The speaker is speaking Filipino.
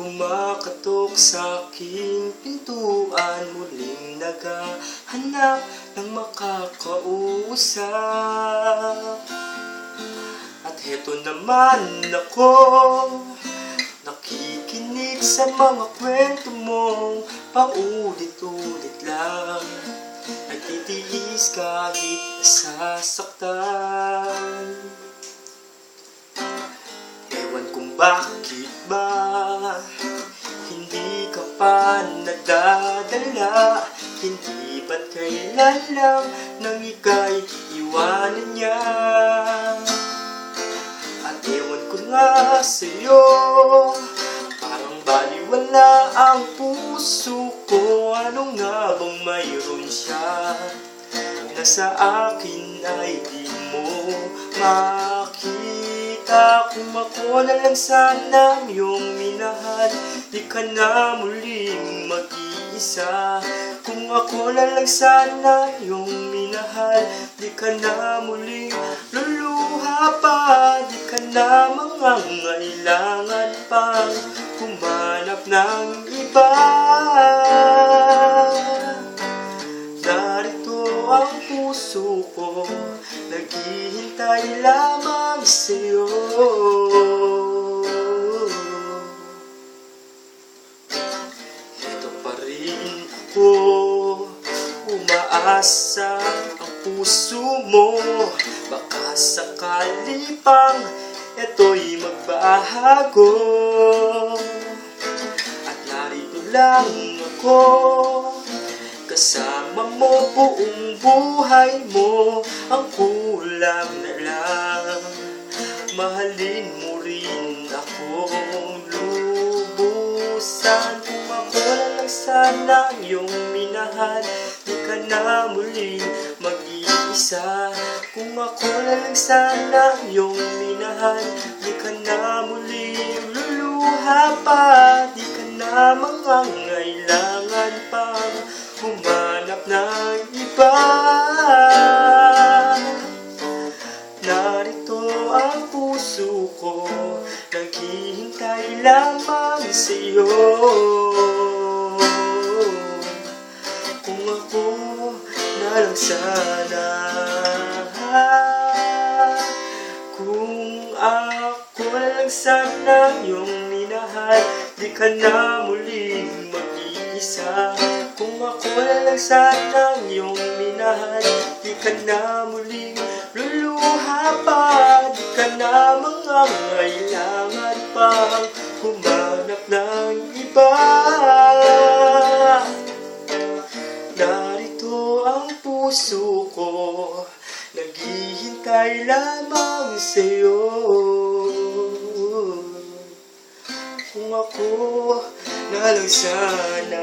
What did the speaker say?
Kumakatok sa aking pintuan Muling naghahanap ng makakausap. At heto naman ako Nakikinig sa mga kwento mong Paulit-ulit lang. Nagtitiis kahit nasasaktan pa nadadala Hindi ba't kailan lang Nang ika'y iwanan niya? At ewan ko nga sa'yo Parang baliwala ang puso ko. Ano nga bang mayroon siya Na sa akin ay di mo makita? Kung ako na lang sana iyong minahal Di ka na muling mag-iisa. Kung ako na lang sana iyong minahal Di ka na muling luluha pa. Di ka na mangangailangan pang Humanap ng iba. Narito ang puso ko Naghihintay lamang sa'yo Umaasa ang puso mo Baka sakali pang ito'y magbahago At narito lang ako Kasama mo buong buhay mo Ang kulang na lang. Mahalin mo rin ako lubusan sana iyong minahal Di ka na muling mag-iisa. Kung ako lang sana iyong minahal Di ka na muling luluha pa. Di ka na mangangailangan pang humanap ng iba. Narito ang puso ko Naghihintay lamang sa'yo lang sana Kung ako lang sana iyong minahal Di ka na muling mag-iisa. Kung ako lang sana iyong minahal Di ka na muling luluha pa. Di ka na mangangailangan pang Humanap ng iba puso ko Naghihintay lamang sa'yo. Kung ako na lang sana